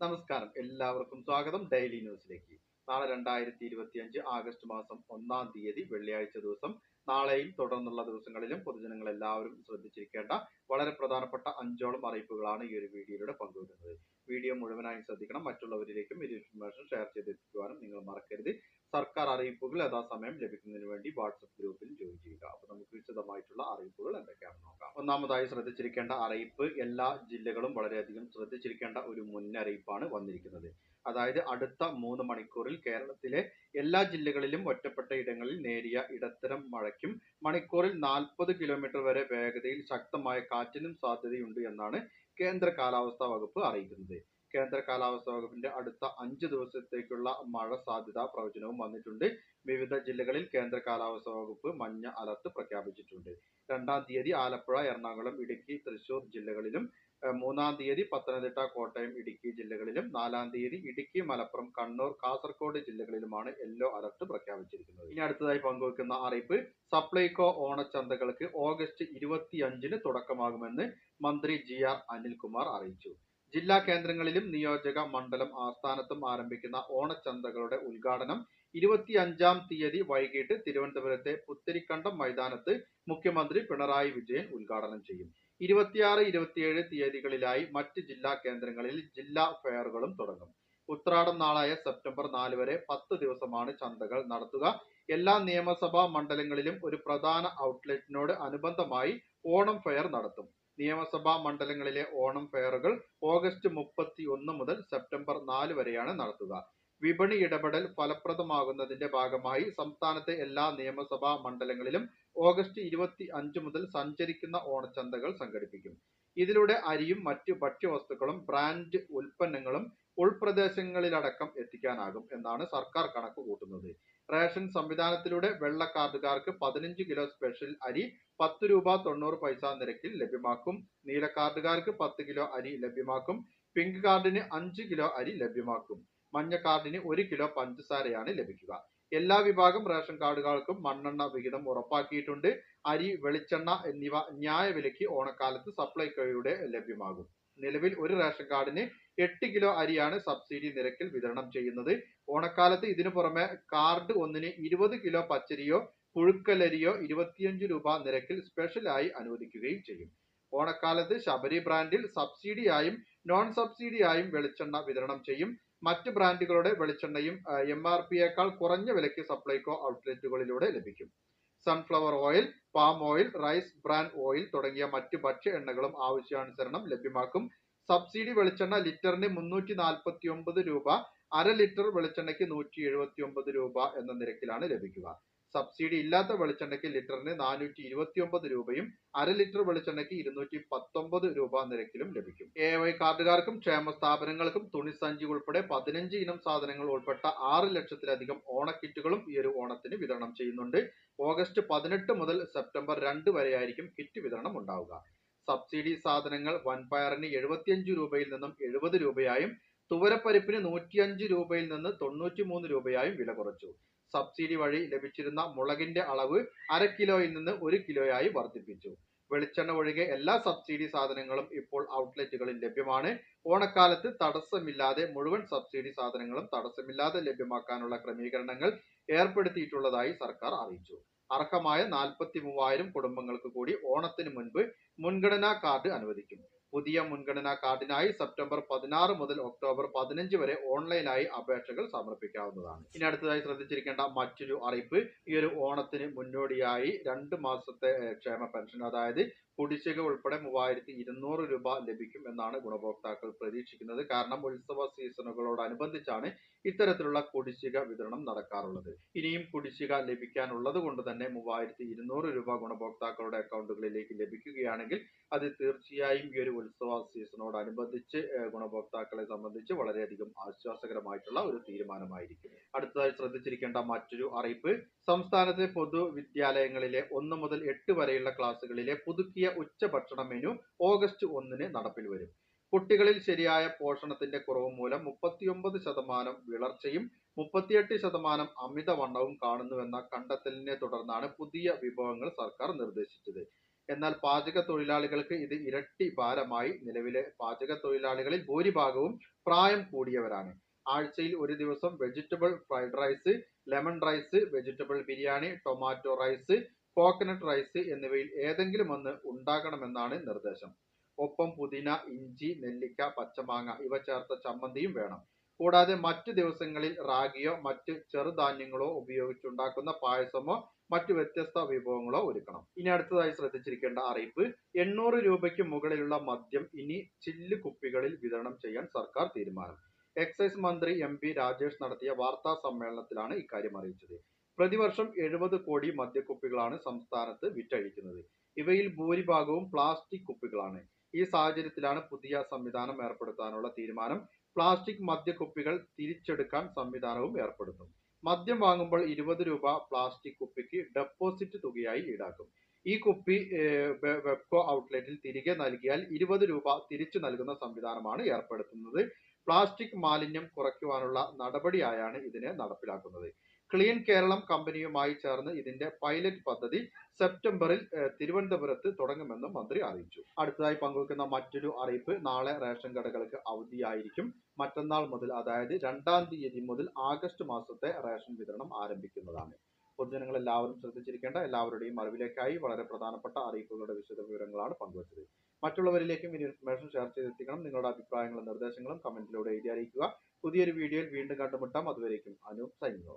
നമസ്കാരം. എല്ലാവർക്കും സ്വാഗതം. ഡെയിലി ന്യൂസിലേക്ക്. നാളെ രണ്ടായിരത്തി ഇരുപത്തി അഞ്ച് ആഗസ്റ്റ് മാസം ഒന്നാം തീയതി വെള്ളിയാഴ്ച ദിവസം. നാളെയും തുടർന്നുള്ള ദിവസങ്ങളിലും പൊതുജനങ്ങൾ എല്ലാവരും ശ്രദ്ധിച്ചിരിക്കേണ്ട വളരെ പ്രധാനപ്പെട്ട അഞ്ചോളം അറിയിപ്പുകളാണ് ഈ ഒരു വീഡിയോയിലൂടെ പങ്കുവയ്ക്കുന്നത് വീഡിയോ മുഴുവനായും ശ്രദ്ധിക്കണം. മറ്റുള്ളവരിലേക്കും ഈ ഇൻഫർമേഷൻ ഷെയർ ചെയ്തെത്തിക്കുവാനും നിങ്ങൾ മറക്കരുത്. സർക്കാർ അറിയിപ്പുകൾ യഥാസമയം ലഭിക്കുന്നതിന് വേണ്ടി വാട്സപ്പ് ഗ്രൂപ്പിൽ ജോയിൻ ചെയ്യുക. അപ്പോൾ നമുക്ക് വിശദമായിട്ടുള്ള അറിയിപ്പുകൾ എന്തൊക്കെയാണെന്ന് ഒന്നാമതായി ശ്രദ്ധിച്ചിരിക്കേണ്ട അറിയിപ്പ് എല്ലാ ജില്ലകളും വളരെയധികം ശ്രദ്ധിച്ചിരിക്കേണ്ട ഒരു മുന്നറിയിപ്പാണ് വന്നിരിക്കുന്നത്. അതായത് അടുത്ത മൂന്ന് മണിക്കൂറിൽ കേരളത്തിലെ എല്ലാ ജില്ലകളിലും ഒറ്റപ്പെട്ട ഇടങ്ങളിൽ നേരിയ ഇടത്തരം മഴയ്ക്കും മണിക്കൂറിൽ നാൽപ്പത് കിലോമീറ്റർ വരെ വേഗതയിൽ ശക്തമായ കാറ്റിനും സാധ്യതയുണ്ട് എന്നാണ് കേന്ദ്ര കാലാവസ്ഥാ വകുപ്പ് അറിയിക്കുന്നത്. കേന്ദ്ര കാലാവസ്ഥാ വകുപ്പിന്റെ അടുത്ത അഞ്ച് ദിവസത്തേക്കുള്ള മഴ സാധ്യത പ്രവചനവും വന്നിട്ടുണ്ട്. വിവിധ ജില്ലകളിൽ കേന്ദ്ര കാലാവസ്ഥാ വകുപ്പ് മഞ്ഞ അലർട്ട് പ്രഖ്യാപിച്ചിട്ടുണ്ട്. രണ്ടാം തീയതി ആലപ്പുഴ എറണാകുളം ഇടുക്കി തൃശൂർ ജില്ലകളിലും മൂന്നാം തീയതി പത്തനംതിട്ട കോട്ടയം ഇടുക്കി ജില്ലകളിലും നാലാം തീയതി ഇടുക്കി മലപ്പുറം കണ്ണൂർ കാസർഗോഡ് ജില്ലകളിലുമാണ് യെല്ലോ അലർട്ട് പ്രഖ്യാപിച്ചിരിക്കുന്നത്. ഇനി അടുത്തതായി പങ്കുവെക്കുന്ന അറിയിപ്പ് സപ്ലൈകോ ഓണച്ചന്തകൾക്ക് ഓഗസ്റ്റ് ഇരുപത്തിയഞ്ചിന് തുടക്കമാകുമെന്ന് മന്ത്രി ജി ആർ അനിൽകുമാർ അറിയിച്ചു. ജില്ലാ കേന്ദ്രങ്ങളിലും നിയോജക മണ്ഡലം ആസ്ഥാനത്തും ആരംഭിക്കുന്ന ഓണച്ചന്തകളുടെ ഉദ്ഘാടനം ഇരുപത്തിയഞ്ചാം തീയതി വൈകിട്ട് തിരുവനന്തപുരത്തെ പുത്തരിക്കണ്ടം മൈതാനത്ത് മുഖ്യമന്ത്രി പിണറായി വിജയൻ ഉദ്ഘാടനം ചെയ്യും. ഇരുപത്തിയാറ് ഇരുപത്തിയേഴ് തീയതികളിലായി മറ്റ് ജില്ലാ കേന്ദ്രങ്ങളിൽ ജില്ലാ ഫെയറുകളും തുടങ്ങും. ഉത്രാടം നാളായ സെപ്റ്റംബർ നാല് വരെ പത്ത് ദിവസമാണ് ചന്തകൾ നടത്തുക. എല്ലാ നിയമസഭാ മണ്ഡലങ്ങളിലും ഒരു പ്രധാന ഔട്ട്ലെറ്റിനോട് അനുബന്ധമായി ഓണം ഫെയർ നടത്തും. നിയമസഭാ മണ്ഡലങ്ങളിലെ ഓണം ഫെയറുകൾ ഓഗസ്റ്റ് മുപ്പത്തി ഒന്ന് മുതൽ സെപ്റ്റംബർ നാല് വരെയാണ് നടത്തുക. വിപണി ഇടപെടൽ ഫലപ്രദമാകുന്നതിന്റെ ഭാഗമായി സംസ്ഥാനത്തെ എല്ലാ നിയമസഭാ മണ്ഡലങ്ങളിലും ഓഗസ്റ്റ് ഇരുപത്തി അഞ്ച് മുതൽ സഞ്ചരിക്കുന്ന ഓണച്ചന്തകൾ സംഘടിപ്പിക്കും. ഇതിലൂടെ അരിയും മറ്റു ഭക്ഷ്യവസ്തുക്കളും ബ്രാൻഡ് ഉൽപ്പന്നങ്ങളും ഉൾപ്രദേശങ്ങളിലടക്കം എത്തിക്കാനാകും എന്നാണ് സർക്കാർ കണക്ക് കൂട്ടുന്നത്. റേഷൻ സംവിധാനത്തിലൂടെ വെള്ള കാർഡുകാർക്ക് പതിനഞ്ച് കിലോ സ്പെഷ്യൽ അരി പത്ത് രൂപ തൊണ്ണൂറ് പൈസ നിരക്കിൽ ലഭ്യമാക്കും. നീല കാർഡുകാർക്ക് പത്ത് കിലോ അരി ലഭ്യമാക്കും. പിങ്ക് കാർഡിന് അഞ്ച് കിലോ അരി ലഭ്യമാക്കും. മഞ്ഞ കാർഡിന് ഒരു കിലോ പഞ്ചസാരയാണ് ലഭിക്കുക. എല്ലാ വിഭാഗം റേഷൻ കാർഡുകൾക്കും മണ്ണെണ്ണ വിഹിതം ഉറപ്പാക്കിയിട്ടുണ്ട്. അരി വെളിച്ചെണ്ണ എന്നിവ ന്യായവിലയ്ക്ക് ഓണക്കാലത്ത് സപ്ലൈകോയുടെ ലഭ്യമാകും. നിലവിൽ ഒരു റേഷൻ കാർഡിന് എട്ട് കിലോ അരിയാണ് സബ്സിഡി നിരക്കിൽ വിതരണം ചെയ്യുന്നത്. ഓണക്കാലത്ത് ഇതിനു പുറമെ കാർഡ് ഒന്നിന് ഇരുപത് കിലോ പച്ചരിയോ പുഴുക്കലരിയോ ഇരുപത്തിയഞ്ച് രൂപ നിരക്കിൽ സ്പെഷ്യലായി അനുവദിക്കുകയും ചെയ്യും. ഓണക്കാലത്ത് ശബരി ബ്രാൻഡിൽ സബ്സിഡിയായും നോൺ സബ്സിഡിയായും വെളിച്ചെണ്ണ വിതരണം ചെയ്യും. മറ്റ് ബ്രാൻഡുകളുടെ വെളിച്ചെണ്ണയും എം ആർ പിയേക്കാൾ കുറഞ്ഞ വിലയ്ക്ക് സപ്ലൈകോ ഔട്ട്ലെറ്റുകളിലൂടെ ലഭിക്കും. Sunflower oil palm oil rice bran oil തുടങ്ങിയ മറ്റ് ഭക്ഷ്യ എണ്ണകളും ആവശ്യാനുസരണം ലഭ്യമാക്കും. സബ്സിഡി വെളിച്ചെണ്ണ ലിറ്ററിന് മുന്നൂറ്റി നാൽപ്പത്തി ഒമ്പത് രൂപ അര ലിറ്റർ വെളിച്ചെണ്ണയ്ക്ക് നൂറ്റി എഴുപത്തി ഒമ്പത് രൂപ എന്ന നിരക്കിലാണ് ലഭിക്കുക. സബ്സിഡി ഇല്ലാത്ത വെളിച്ചെണ്ണയ്ക്ക് ലിറ്ററിന് നാനൂറ്റി ഇരുപത്തി ഒമ്പത് രൂപയും അര ലിറ്റർ വെളിച്ചെണ്ണയ്ക്ക് ഇരുന്നൂറ്റി പത്തൊമ്പത് രൂപ നിരക്കിലും ലഭിക്കും. എ വൈ കാർഡുകാർക്കും ക്ഷേമ സ്ഥാപനങ്ങൾക്കും തുണിസഞ്ചി ഉൾപ്പെടെ പതിനഞ്ച് ഇനം സാധനങ്ങൾ ഉൾപ്പെട്ട ആറ് ലക്ഷത്തിലധികം ഓണക്കിറ്റുകളും ഈ ഒരു ഓണത്തിന് വിതരണം ചെയ്യുന്നുണ്ട്. ഓഗസ്റ്റ് പതിനെട്ട് മുതൽ സെപ്റ്റംബർ രണ്ട് വരെയായിരിക്കും കിറ്റ് വിതരണം ഉണ്ടാവുക. സബ്സിഡി സാധനങ്ങൾ വൻപയറിന് എഴുപത്തിയഞ്ച് രൂപയിൽ നിന്നും എഴുപത് രൂപയായും തുവരപ്പരിപ്പിന് നൂറ്റിയഞ്ച് രൂപയിൽ നിന്ന് തൊണ്ണൂറ്റി മൂന്ന് രൂപയായും വില കുറച്ചു. സബ്സിഡി വഴി ലഭിച്ചിരുന്ന മുളകിന്റെ അളവ് അര കിലോയിൽ നിന്ന് ഒരു കിലോയായി വർദ്ധിപ്പിച്ചു. വെളിച്ചെണ്ണ ഒഴികെ എല്ലാ സബ്സിഡി സാധനങ്ങളും ഇപ്പോൾ ഔട്ട്ലെറ്റുകളിൽ ലഭ്യമാണ്. ഓണക്കാലത്ത് തടസ്സമില്ലാതെ മുഴുവൻ സബ്സിഡി സാധനങ്ങളും തടസ്സമില്ലാതെ ലഭ്യമാക്കാനുള്ള ക്രമീകരണങ്ങൾ ഏർപ്പെടുത്തിയിട്ടുള്ളതായി സർക്കാർ അറിയിച്ചു. അർഹമായ നാൽപ്പത്തി മൂവായിരം കുടുംബങ്ങൾക്ക് കൂടി ഓണത്തിന് മുൻപ് മുൻഗണനാ കാർഡ് അനുവദിക്കും. പുതിയ മുൻഗണനാ കാർഡിനായി സെപ്റ്റംബർ പതിനാറ് മുതൽ ഒക്ടോബർ പതിനഞ്ച് വരെ ഓൺലൈനായി അപേക്ഷകൾ സമർപ്പിക്കാവുന്നതാണ്. ഇനി അടുത്തതായി ശ്രദ്ധിച്ചിരിക്കേണ്ട മറ്റൊരു അറിയിപ്പ് ഈ ഒരു ഓണത്തിന് മുന്നോടിയായി രണ്ട് മാസത്തെ ക്ഷേമ പെൻഷൻ അതായത് കുടിശ്ശിക ഉൾപ്പെടെ മൂവായിരത്തി ഇരുന്നൂറ് രൂപ ലഭിക്കും എന്നാണ് ഗുണഭോക്താക്കൾ പ്രതീക്ഷിക്കുന്നത്. കാരണം ഉത്സവ സീസണുകളോടനുബന്ധിച്ചാണ് ഇത്തരത്തിലുള്ള കുടിശ്ശിക വിതരണം നടക്കാറുള്ളത്. ഇനിയും കുടിശ്ശിക ലഭിക്കാനുള്ളത് കൊണ്ട് തന്നെ മൂവായിരത്തി ഇരുന്നൂറ് രൂപ ഗുണഭോക്താക്കളുടെ അക്കൗണ്ടുകളിലേക്ക് ലഭിക്കുകയാണെങ്കിൽ അത് തീർച്ചയായും ഈ ഒരു ഉത്സവ സീസണോടനുബന്ധിച്ച് ഗുണഭോക്താക്കളെ സംബന്ധിച്ച് വളരെയധികം ആശ്വാസകരമായിട്ടുള്ള ഒരു തീരുമാനമായിരിക്കും. അടുത്തതായി ശ്രദ്ധിച്ചിരിക്കേണ്ട മറ്റൊരു അറിയിപ്പ്. സംസ്ഥാനത്തെ പൊതുവിദ്യാലയങ്ങളിലെ ഒന്ന് മുതൽ എട്ട് വരെയുള്ള ക്ലാസ്സുകളിലെ പുതുക്കിയ ഉച്ചഭക്ഷണ മെനു ഓഗസ്റ്റ് ഒന്നിന് നടപ്പിൽ വരും. കുട്ടികളിൽ ശരിയായ പോഷണത്തിന്റെ കുറവ് മൂലം മുപ്പത്തിയൊമ്പത് ശതമാനം വിളർച്ചയും മുപ്പത്തിയെട്ട് ശതമാനം അമിതവണ്ണവും കാണുന്നുവെന്ന കണ്ടെത്തലിനെ തുടർന്നാണ് പുതിയ വിഭവങ്ങൾ സർക്കാർ നിർദ്ദേശിച്ചത്. എന്നാൽ പാചക തൊഴിലാളികൾക്ക് ഇത് ഇരട്ടി ഭാരമായി നിലവിലെ പാചക തൊഴിലാളികളിൽ ഭൂരിഭാഗവും പ്രായം കൂടിയവരാണ്. ആഴ്ചയിൽ ഒരു ദിവസം vegetable fried rice lemon rice vegetable biryani tomato rice coconut rice എന്നിവയിൽ ഏതെങ്കിലും ഒന്ന് ഉണ്ടാകണമെന്നാണ് നിർദ്ദേശം. ഒപ്പം പുതിന ഇഞ്ചി നെല്ലിക്ക പച്ചമാങ്ങ ഇവ ചേർത്ത ചമ്മന്തിയും വേണം. കൂടാതെ മറ്റു ദിവസങ്ങളിൽ റാഗിയോ മറ്റ് ചെറുധാന്യങ്ങളോ ഉപയോഗിച്ചുണ്ടാക്കുന്ന പായസമോ മറ്റു വ്യത്യസ്ത വിഭവങ്ങളോ ഒരുക്കണം. ഇനി അടുത്തതായി ശ്രദ്ധിച്ചിരിക്കേണ്ട അറിയിപ്പ് എണ്ണൂറ് രൂപയ്ക്ക് മുകളിലുള്ള മദ്യം ഇനി ചില്ല് കുപ്പികളിൽ വിതരണം ചെയ്യാൻ സർക്കാർ തീരുമാനം. എക്സൈസ് മന്ത്രി എം രാജേഷ് നടത്തിയ വാർത്താ സമ്മേളനത്തിലാണ് ഇക്കാര്യം അറിയിച്ചത്. പ്രതിവർഷം എഴുപത് കോടി മദ്യക്കുപ്പികളാണ് സംസ്ഥാനത്ത് വിറ്റഴിക്കുന്നത്. ഇവയിൽ ഭൂരിഭാഗവും പ്ലാസ്റ്റിക് കുപ്പികളാണ്. ഈ സാഹചര്യത്തിലാണ് പുതിയ സംവിധാനം ഏർപ്പെടുത്താനുള്ള തീരുമാനം. പ്ലാസ്റ്റിക് മദ്യക്കുപ്പികൾ തിരിച്ചെടുക്കാൻ സംവിധാനവും ഏർപ്പെടുത്തും മദ്യം വാങ്ങുമ്പോൾ ഇരുപത് രൂപ പ്ലാസ്റ്റിക് കുപ്പിക്ക് ഡെപ്പോസിറ്റ് തുകയായി ഈടാക്കും. ഈ കുപ്പി വെബ്കോ ഔട്ട്ലെറ്റിൽ തിരികെ നൽകിയാൽ ഇരുപത് രൂപ തിരിച്ചു നൽകുന്ന സംവിധാനമാണ് ഏർപ്പെടുത്തുന്നത്. പ്ലാസ്റ്റിക് മാലിന്യം കുറയ്ക്കുവാനുള്ള നടപടിയായാണ് ഇതിനെ നടപ്പിലാക്കുന്നത്. ക്ലീൻ കേരളം കമ്പനിയുമായി ചേർന്ന് ഇതിന്റെ പൈലറ്റ് പദ്ധതി സെപ്റ്റംബറിൽ തിരുവനന്തപുരത്ത് തുടങ്ങുമെന്നും മന്ത്രി അറിയിച്ചു. അടുത്തതായി പങ്കുവെക്കുന്ന മറ്റൊരു അറിയിപ്പ് നാളെ റേഷൻ കടകൾക്ക് അവധിയായിരിക്കും. മറ്റന്നാൾ മുതൽ അതായത് രണ്ടാം തീയതി മുതൽ ആഗസ്റ്റ് മാസത്തെ റേഷൻ വിതരണം ആരംഭിക്കുന്നതാണ്. പൊതുജനങ്ങൾ എല്ലാവരും ശ്രദ്ധിച്ചിരിക്കേണ്ട എല്ലാവരുടെയും അറിവിലേക്കായി വളരെ പ്രധാനപ്പെട്ട അറിയിപ്പുകളുടെ വിശദ വിവരങ്ങളാണ് പങ്കുവച്ചത്. മറ്റുള്ളവരിലേക്കും ഈ ഇൻഫർമേഷൻ ഷെയർ ചെയ്തെത്തിക്കണം. നിങ്ങളുടെ അഭിപ്രായങ്ങളും നിർദ്ദേശങ്ങളും കമന്റിലൂടെ എഴുതി അറിയിക്കുക. പുതിയൊരു വീഡിയോയിൽ വീണ്ടും കണ്ടുമുട്ടാം. അതുവരേക്കും അനു സൈനിക.